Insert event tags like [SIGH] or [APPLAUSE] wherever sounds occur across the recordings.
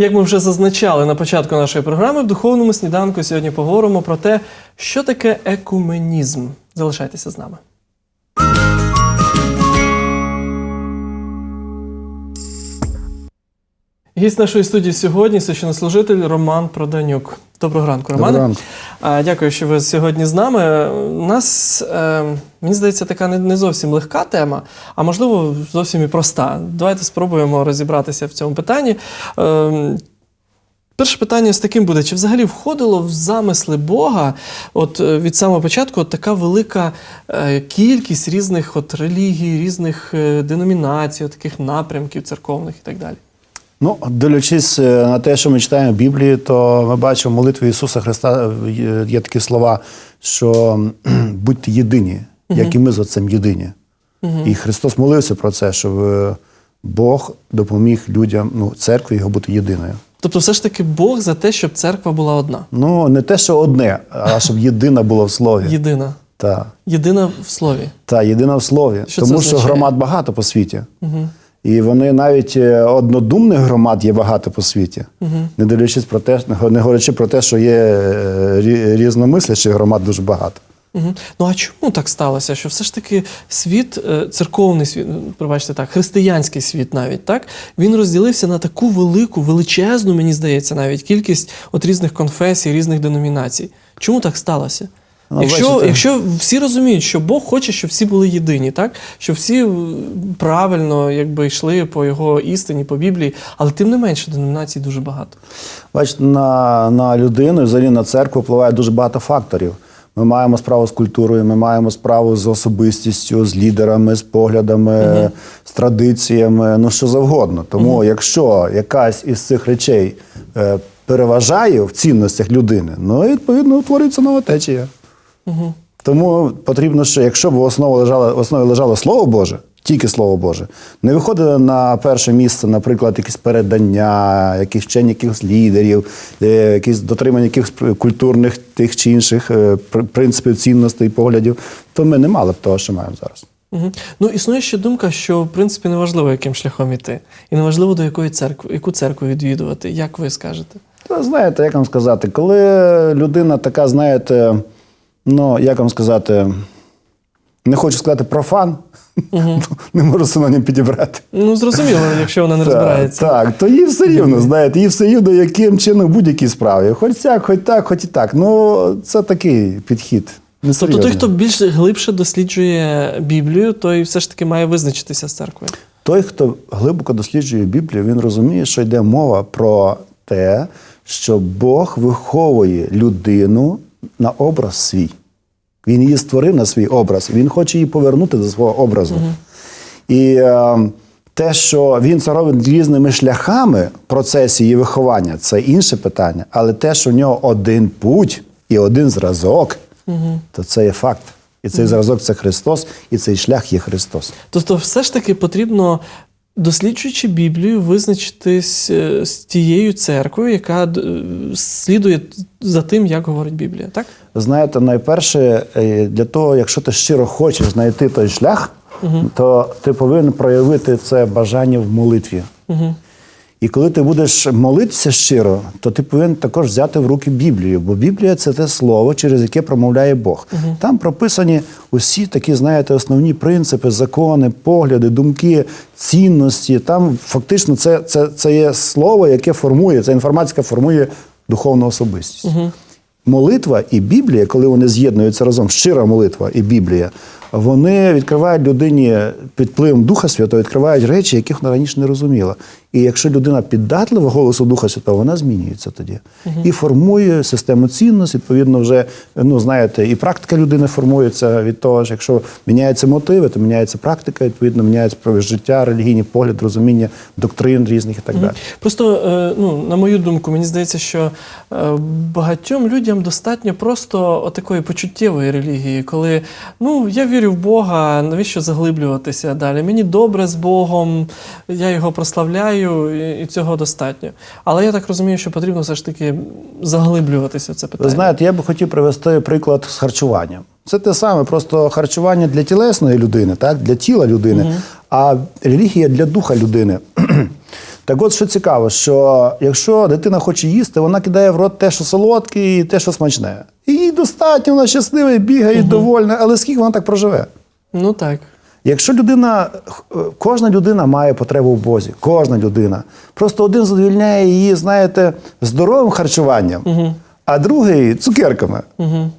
Як ми вже зазначали на початку нашої програми, в духовному сніданку сьогодні поговоримо про те, що таке екуменізм. Залишайтеся з нами. Гість нашої студії сьогодні священнослужитель Роман Проданюк. Доброго ранку. Доброго ранку. Дякую, що ви сьогодні з нами. У нас, е, мені здається, така не, зовсім легка тема, а можливо, зовсім і проста. Давайте спробуємо розібратися в цьому питанні. Е, Перше питання з таким буде: чи взагалі входило в замисли Бога, от е, від самого початку, от така велика кількість різних от релігій, різних деномінацій, от таких напрямків церковних і так далі? Ну, дивлячись е, на те, що ми читаємо в Біблії, то ми бачимо в молитві Ісуса Христа е, є- такі слова, що [CLEARS THROAT] будьте єдині, як і ми з Отцем єдині. І Христос молився про це, щоб е, Бог допоміг людям, ну, церкві його бути єдиною. Тобто, все ж таки Бог за те, щоб церква була одна, Ну, не те, що одне, а [LAUGHS] щоб єдина була в слові. єдина. Та, Єдина в слові. та єдина в слові. Що Тому що означає? громад багато по світі. І вони навіть е, однодумних громад є багато по світі. Не дивлячись про те, не говорячи про те, що є е, різномислячих громад дуже багато. Угу. Ну а чому так сталося? Що все ж таки світ, е, церковний світ, ну, пробачте так, християнський світ навіть так, він розділився на таку велику, величезну, мені здається, навіть кількість от різних конфесій, різних деномінацій. Чому так сталося? Якщо, бачите. якщо всі розуміють, що Бог хоче, щоб всі були єдині, так? що всі е, правильно якби, йшли по його істині, по Біблії, але тим не менше деномінацій дуже багато. Бачите, на, на людину і взагалі на церкву впливає дуже багато факторів. Ми маємо справу з культурою, ми маємо справу з особистістю, з лідерами, з поглядами, з традиціями, ну що завгодно. Тому, якщо якась із цих речей е, переважає в цінностях людини, ну і відповідно утворюється нова течія. Тому потрібно, що якщо б в основі лежало, в основі лежало Слово Боже, тільки Слово Боже, не виходили на перше місце, наприклад, якісь передання, якісь вчення якихось лідерів, е, якісь дотримання якихось культурних тих чи інших е, принципів, цінностей, поглядів, то ми не мали б того, що маємо зараз. Угу. Ну, існує ще думка, що в принципі неважливо, яким шляхом іти, і неважливо до якої церкви, яку церкву відвідувати. Як ви скажете? Та знаєте, як вам сказати, коли людина така, знаєте, ну як вам сказати, не хочу сказати профан, [LAUGHS] не можу синонім підібрати. Ну, зрозуміло, якщо вона не Так, розбирається. Так, то їй все рівно, знаєте, їй все рівно, яким чином будь-якій справі. Хоч так, хоч так, хоч і так. Ну, це такий підхід. Тобто той, хто більш глибше досліджує Біблію, той все ж таки має визначитися з церквою. Той, хто глибоко досліджує Біблію, він розуміє, що йде мова про те, що Бог виховує людину на образ свій. Він її створив на свій образ, він хоче її повернути до свого образу. І е, те, що він це робить різними шляхами в процесі її виховання, це інше питання. Але те, що в нього один путь і один зразок, то це є факт. І цей зразок це Христос, і цей шлях є Христос. Тобто, все ж таки потрібно, досліджуючи Біблію, визначитись е, з тією церквою, яка е, слідує за тим, як говорить Біблія, так? Знаєте, найперше, е, для того, якщо ти щиро хочеш знайти той шлях, то ти повинен проявити це бажання в молитві. Угу. І коли ти будеш молитися щиро, то ти повинен також взяти в руки Біблію, бо Біблія це те слово, через яке промовляє Бог. Там прописані усі такі, знаєте, основні принципи, закони, погляди, думки, цінності. Там фактично це, це, це є слово, яке формує, ця інформація формує духовну особистість. Молитва і Біблія, коли вони з'єднуються разом, щира молитва і Біблія, вони відкривають людині під впливом Духа Святого, відкривають речі, яких вона раніше не розуміла. І якщо людина піддатлива голосу Духа Святого, вона змінюється тоді і формує систему цінностей. Відповідно, вже ну знаєте, і практика людини формується від того, що якщо міняються мотиви, то міняється практика, відповідно, міняється життя, релігійні погляд, розуміння доктрин різних і так далі. Просто, е, ну, на мою думку, мені здається, що е, багатьом людям достатньо просто отакої почуттєвої релігії, коли ну, я вірю в Бога, навіщо заглиблюватися далі? Мені добре з Богом, я його прославляю, і, цього достатньо. Але я так розумію, що потрібно все ж таки заглиблюватися в це Ви питання. знаєте, я би хотів привести приклад з харчуванням. Це те саме, просто харчування для тілесної людини, так, для тіла людини, а релігія для духа людини. [CLEARS THROAT] Так от, що цікаво, що якщо дитина хоче їсти, вона кидає в рот те, що солодке, і те, що смачне. І їй достатньо, вона щаслива, бігає, угу. довольна, але скільки вона так проживе? Ну так. Якщо людина, кожна людина має потребу в Бозі, кожна людина. Просто один задовільняє її, знаєте, здоровим харчуванням, а другий цукерками.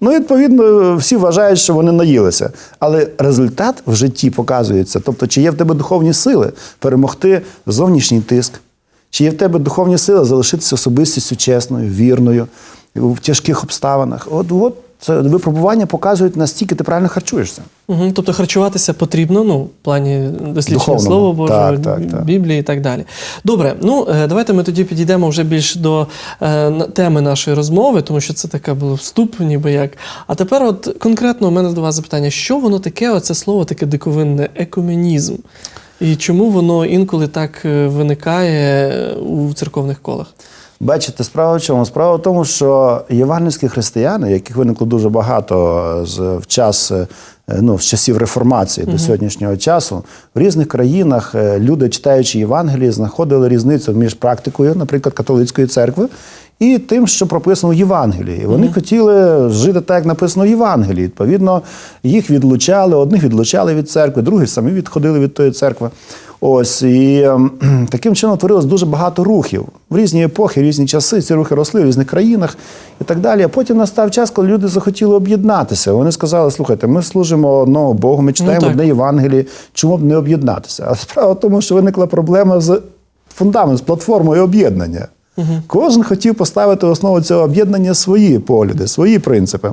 Ну, відповідно, всі вважають, що вони наїлися. Але результат в житті показується. Тобто, чи є в тебе духовні сили перемогти зовнішній тиск, чи є в тебе духовні сили залишитися особистістю чесною, вірною в тяжких обставинах. От, от це випробування показують, настільки ти правильно харчуєшся. Угу. Тобто харчуватися потрібно, ну, в плані дослідження Слова Божого, Так, так, так. Біблії і так далі. Добре, ну е, давайте ми тоді підійдемо вже більш до е, теми нашої розмови, тому що це така був вступ, ніби як. А тепер, от конкретно, у мене до вас запитання: що воно таке, оце слово таке диковинне екуменізм? І чому воно інколи так е, виникає у церковних колах? Бачите, справа в чому? Справа в тому, що євангельські християни, яких виникло дуже багато з в час. е, Ну, з часів реформації до сьогоднішнього часу в різних країнах е, люди, читаючи Євангелії, знаходили різницю між практикою, наприклад, католицької церкви, і тим, що прописано в Євангелії. Вони хотіли жити так, як написано в Євангелії. Відповідно, їх відлучали, одних відлучали від церкви, другі самі відходили від тої церкви. Ось і ем, [CLEARS THROAT] таким чином творилось дуже багато рухів в різні епохи, в різні часи. Ці рухи росли в різних країнах і так далі. А потім настав час, коли люди захотіли об'єднатися. Вони сказали: слухайте, ми служимо одному Богу, ми читаємо так. одне Євангеліє, чому б не об'єднатися? А справа в тому, що виникла проблема з фундаментом, з платформою об'єднання. Кожен хотів поставити в основу цього об'єднання свої погляди, свої принципи.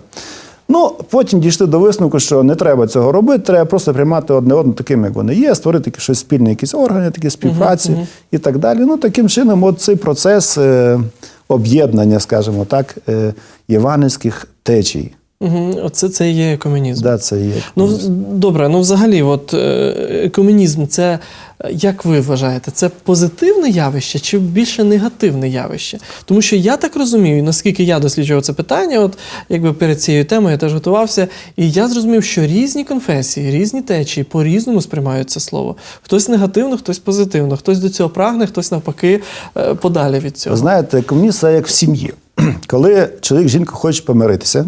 Ну, потім дійшли до висновку, що не треба цього робити, треба просто приймати одне одне таким, як вони є, створити щось спільне, якісь органи, такі співпраці і так далі. Ну, таким чином, от цей процес е, об'єднання, скажімо так, е, євангельських течій. Угу. Оце це є екуменізм. Да, це є. Ну, добре, ну взагалі, от е, це е, як ви вважаєте, це позитивне явище чи більше негативне явище? Тому що я так розумію, наскільки я досліджував це питання, от якби перед цією темою я теж готувався, і я зрозумів, що різні конфесії, різні течії по-різному сприймають це слово. Хтось негативно, хтось позитивно, хтось до цього прагне, хтось навпаки е, подалі від цього. Ви знаєте, комуніст це як в сім'ї. [CLEARS THROAT] Коли чоловік з жінкою хоче помиритися,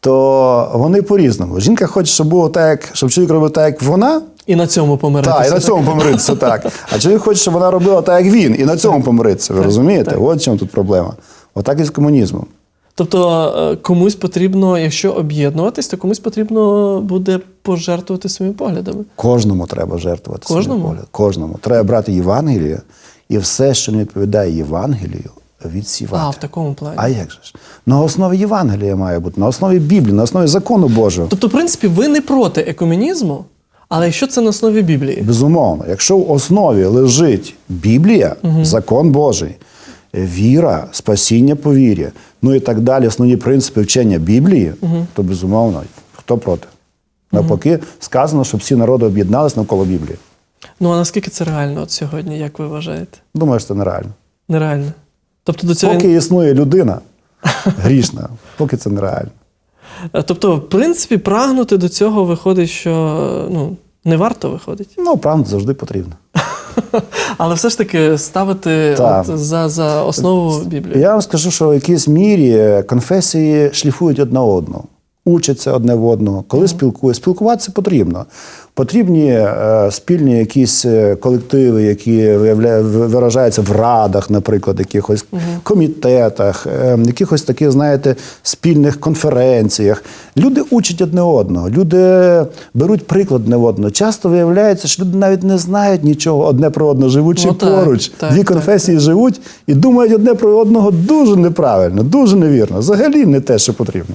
то вони по-різному. Жінка хоче, щоб було так, як, щоб чоловік робив так, як вона. І на цьому помиритися. Так, і на цьому помиритися, так. А чоловік хоче, щоб вона робила так, як він, і на цьому помиритися. Ви розумієте? так. От в чому тут проблема. Отак і з комунізмом. Тобто е, комусь потрібно, якщо об'єднуватись, то комусь потрібно буде пожертвувати своїми поглядами. Кожному треба жертвувати Кожному? погляд. Кожному. Треба брати Євангеліє і все, що не відповідає Євангелію, відсівати. А, в такому плані. А як же ж? На основі Євангелія має бути, на основі Біблії, на основі закону Божого. Тобто, в принципі, ви не проти екуменізму, але якщо це на основі Біблії. Безумовно, якщо в основі лежить Біблія, закон Божий, віра, спасіння по вірі, ну і так далі, основні принципи вчення Біблії, то безумовно, хто проти? Навпаки, сказано, щоб всі народи об'єднались навколо Біблії. Ну а наскільки це реально от сьогодні, як ви вважаєте? Думаю, що це нереально. Нереально. Тобто до цього. Поки існує людина [LAUGHS] грішна, поки це нереально. Е, Тобто, в принципі, прагнути до цього виходить, що е, ну, не варто виходить. Ну, прагнути завжди потрібно. [LAUGHS] Але все ж таки ставити от, за, за основу Біблію. Я вам скажу, що в якійсь мірі конфесії шліфують одна одну, учаться одне в одного. Коли спілкуються, спілкуватися потрібно. Потрібні е, спільні якісь е, колективи, які виражаються в радах, наприклад, якихось комітетах, е, якихось таких, знаєте, спільних конференціях. Люди учать одне одного, люди беруть приклад одне одного. Часто виявляється, що люди навіть не знають нічого одне про одного, живучи Ну, так, поруч. так, Дві так, конфесії живуть і думають одне про одного дуже неправильно, дуже невірно. Взагалі не те, що потрібно.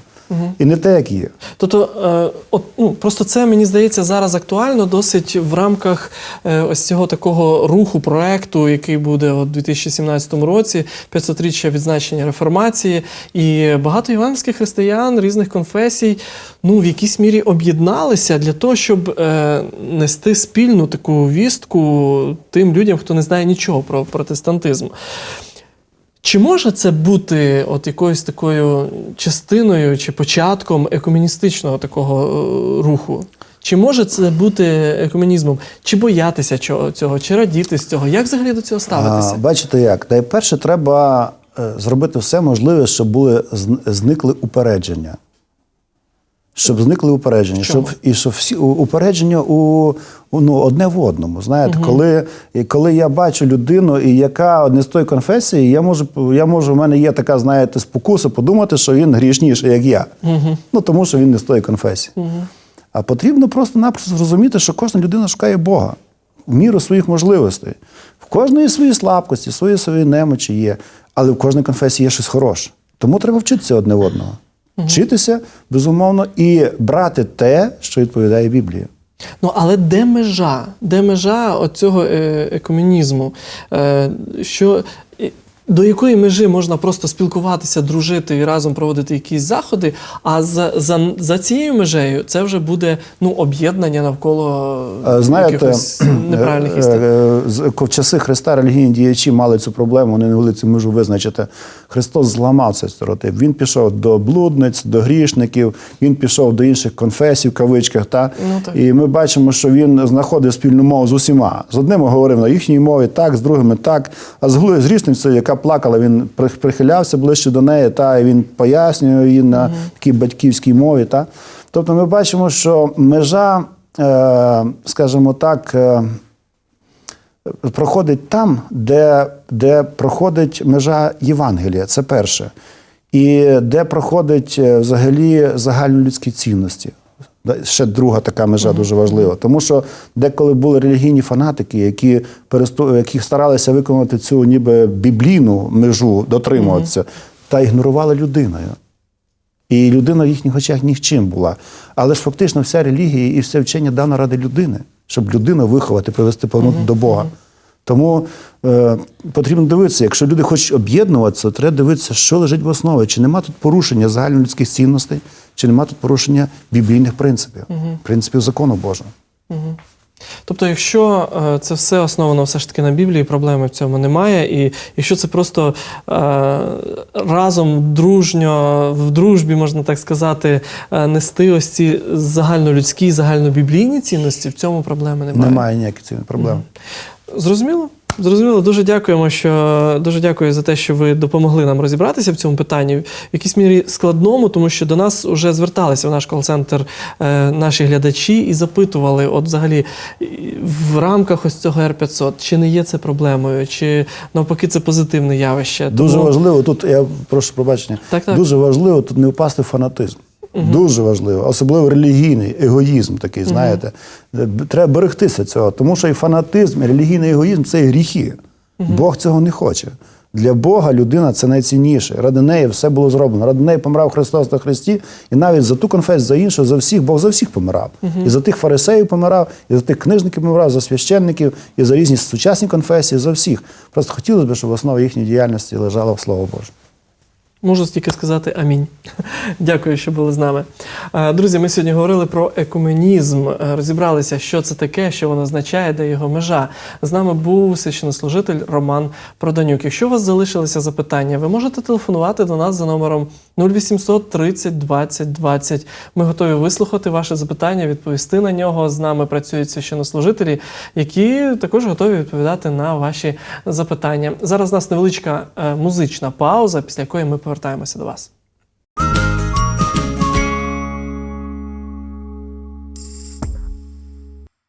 І не те, як є. Тобто, е, от, ну, просто це мені здається зараз актуально досить в рамках е, ось цього такого руху проекту, який буде у 2017 році, 500-річчя відзначення реформації. І багато євангельських християн різних конфесій ну, в якійсь мірі об'єдналися для того, щоб е, нести спільну таку вістку тим людям, хто не знає нічого про протестантизм. Чи може це бути от якоюсь такою частиною чи початком екуміністичного такого е, руху? Чи може це бути екуменізмом? Чи боятися чого- цього, чи радіти з цього? Як взагалі до цього ставитися? А, бачите як? Найперше, треба е, зробити все можливе, щоб були зникли упередження. Щоб зникли упередження, щоб і щоб всі упередження у, у ну, одне в одному. Знаєте, коли, коли я бачу людину, і яка не з тої конфесії, я можу, я можу, у мене є така, знаєте, спокуса подумати, що він грішніший, як я. Ну тому що він не з тої конфесії. А потрібно просто-напросто зрозуміти, що кожна людина шукає Бога в міру своїх можливостей. В кожної свої слабкості, свої свої немочі є, але в кожній конфесії є щось хороше. Тому треба вчитися одне в одного. Вчитися, безумовно, і брати те, що відповідає Біблії. Ну, але де межа? Де межа оцього е, екуменізму? Е, що, е, до якої межі можна просто спілкуватися, дружити і разом проводити якісь заходи, а за, за, за цією межею це вже буде ну, об'єднання навколо Е, Знаєте, якихось неправильних е, істин. е, в часи Христа релігійні діячі мали цю проблему, вони не могли цю межу визначити. Христос зламав цей стереотип. Він пішов до блудниць, до грішників, він пішов до інших конфесій, в кавичках. Та? Ну, так. І ми бачимо, що він знаходив спільну мову з усіма. З одними говорив на їхній мові, так, з другими так. А з грішницею, яка плакала, він прихилявся ближче до неї, та, і він пояснює її на такій батьківській мові. Та? Тобто ми бачимо, що межа, е, скажімо так, е, проходить там, де, де проходить межа Євангелія. Це перше. І де проходить е, взагалі загальнолюдські цінності. Ще друга така межа дуже важлива. Тому що деколи були релігійні фанатики, які, пересту... які старалися виконати цю ніби біблійну межу, дотримуватися, та ігнорували людиною. І людина в їхніх очах нічим була. Але ж фактично вся релігія і все вчення дано ради людини, щоб людину виховати, привести повернути до Бога. Тому е, потрібно дивитися, якщо люди хочуть об'єднуватися, треба дивитися, що лежить в основі. Чи нема тут порушення загальнолюдських цінностей, чи нема тут порушення біблійних принципів, принципів закону Божого. Тобто, якщо е, це все основано все ж таки на Біблії, проблеми в цьому немає. І якщо це просто е, разом дружньо, в дружбі, можна так сказати, е, нести ось ці загальнолюдські, загальнобіблійні цінності, в цьому проблеми немає. Немає ніяких цих проблем. Зрозуміло? Зрозуміло, дуже дякуємо, що дуже дякую за те, що ви допомогли нам розібратися в цьому питанні. В якійсь мірі складному, тому що до нас вже зверталися в наш кол-центр е, наші глядачі і запитували, от взагалі в рамках ось цього Р500, чи не є це проблемою, чи навпаки це позитивне явище. Дуже Тому- важливо тут, я прошу пробачення, Так, так. дуже важливо тут не впасти в фанатизм. Дуже важливо, особливо релігійний егоїзм такий, знаєте. Треба берегтися цього, тому що і фанатизм, і релігійний егоїзм це гріхи. Бог цього не хоче. Для Бога людина це найцінніше. Ради неї все було зроблено. Ради неї помирав Христос на Христі, і навіть за ту конфесію, за іншу, за всіх, Бог за всіх помирав. І за тих фарисеїв помирав, і за тих книжників помирав, за священників, і за різні сучасні конфесії, за всіх. Просто хотілося б, щоб в основі їхньої діяльності лежало Слово Боже. Можу тільки сказати амінь. [LAUGHS] Дякую, що були з нами. Е, Друзі, ми сьогодні говорили про екуменізм, е, розібралися, що це таке, що воно означає, де його межа. З нами був священнослужитель Роман Проданюк. Якщо у вас залишилися запитання, ви можете телефонувати до нас за номером 0800 30 20 20. Ми готові вислухати ваше запитання, відповісти на нього. З нами працюють священнослужителі, які також готові відповідати на ваші запитання. Зараз у нас невеличка е, музична пауза, після якої ми повертаємося до вас.